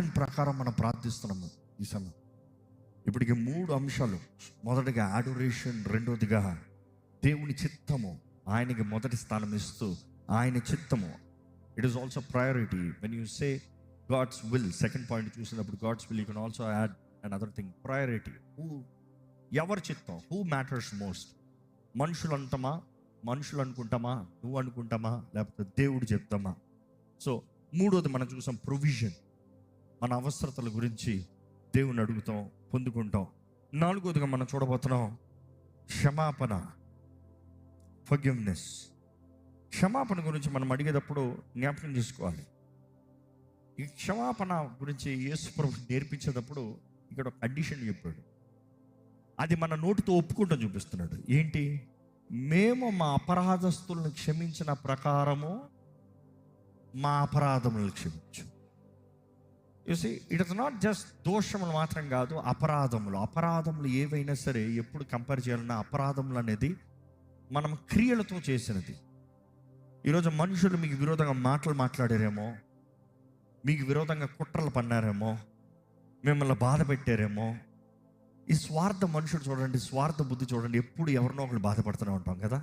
ప్రకారం మనం ప్రార్థిస్తున్నాము ఈ సమయం. ఇప్పటికి మూడు అంశాలు. మొదటిగా ఆడోరేషన్ రెండోదిగా దేవుని చిత్తము. ఆయనకి మొదటి స్థానం ఇస్తూ ఆయన చిత్తము. It is also priority when you say God's will second point చూసినప్పుడు God's will you can also add and other thing priority who ఎవరి చిత్తం? హూ మ్యాటర్స్ మోస్ట్ మనుషులు అంటామా? మనుషులు అనుకుంటామా? నువ్వు అనుకుంటామా? లేకపోతే దేవుడు చెప్తామా? సో మూడోది మనం చూసాం ప్రొవిజన్ మన అవసరతల గురించి దేవుని అడుగుతాం పొందుకుంటాం. నాలుగోదిగా మనం చూడబోతున్నాం క్షమాపణ ఫర్గివ్నెస్ క్షమాపణ గురించి మనం అడిగేటప్పుడు జ్ఞాపకం చేసుకోవాలి. ఈ క్షమాపణ గురించి యేసు ప్రభు నేర్పించేటప్పుడు ఇక్కడ ఒక అడిషన్ చెప్పాడు. అది మన నోటితో ఒప్పుకుంటూ చూపిస్తున్నాడు. ఏంటి? మేము మా అపరాధస్తులను క్షమించిన ప్రకారము మా అపరాధములను క్షమించు. You see it is not just దోషములు మాత్రం కాదు అపరాధములు. అపరాధములు ఏవైనా సరే ఎప్పుడు కంపేర్ చేయాలన్నా అపరాధములు అనేది మనం క్రియలతో చేసినది. ఈరోజు మనుషులు మీకు విరోధంగా మాటలు మాట్లాడారేమో మీకు విరోధంగా కుట్రలు పన్నారేమో మిమ్మల్ని బాధ పెట్టారేమో. ఈ స్వార్థ మనుషుడు చూడండి స్వార్థ బుద్ధి చూడండి ఎప్పుడు ఎవరినో ఒకరు బాధపడుతూనే ఉంటాం కదా.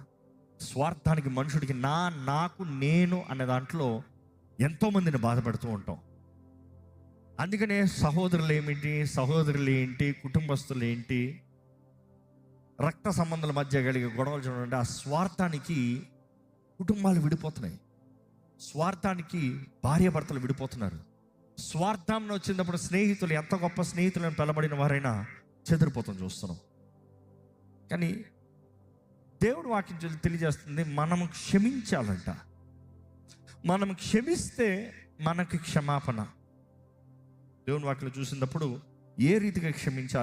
స్వార్థానికి మనుషుడికి నా నాకు నేను అనే దాంట్లో ఎంతోమందిని బాధపడుతూ ఉంటాం. అందుకనే సహోదరులు ఏమిటి సహోదరులు ఏంటి కుటుంబస్తులు ఏంటి రక్త సంబంధాల మధ్య కలిగే గొడవలు చూడండి ఆ స్వార్థానికి కుటుంబాలు విడిపోతున్నాయి. స్వార్థానికి భార్యాభర్తలు విడిపోతున్నారు. స్వార్థం వచ్చినప్పుడు స్నేహితులు ఎంత గొప్ప స్నేహితులను పిలబడిన వారైనా చెదిరిపోతాం చూస్తున్నాం. కానీ దేవుడు వాక్యం తెలియజేస్తుంది మనం క్షమించాలంట. మనం క్షమిస్తే మనకి క్షమాపణ. దేవుని వాక్యం చూసినప్పుడు ఏ రీతిగా క్షమించాలి?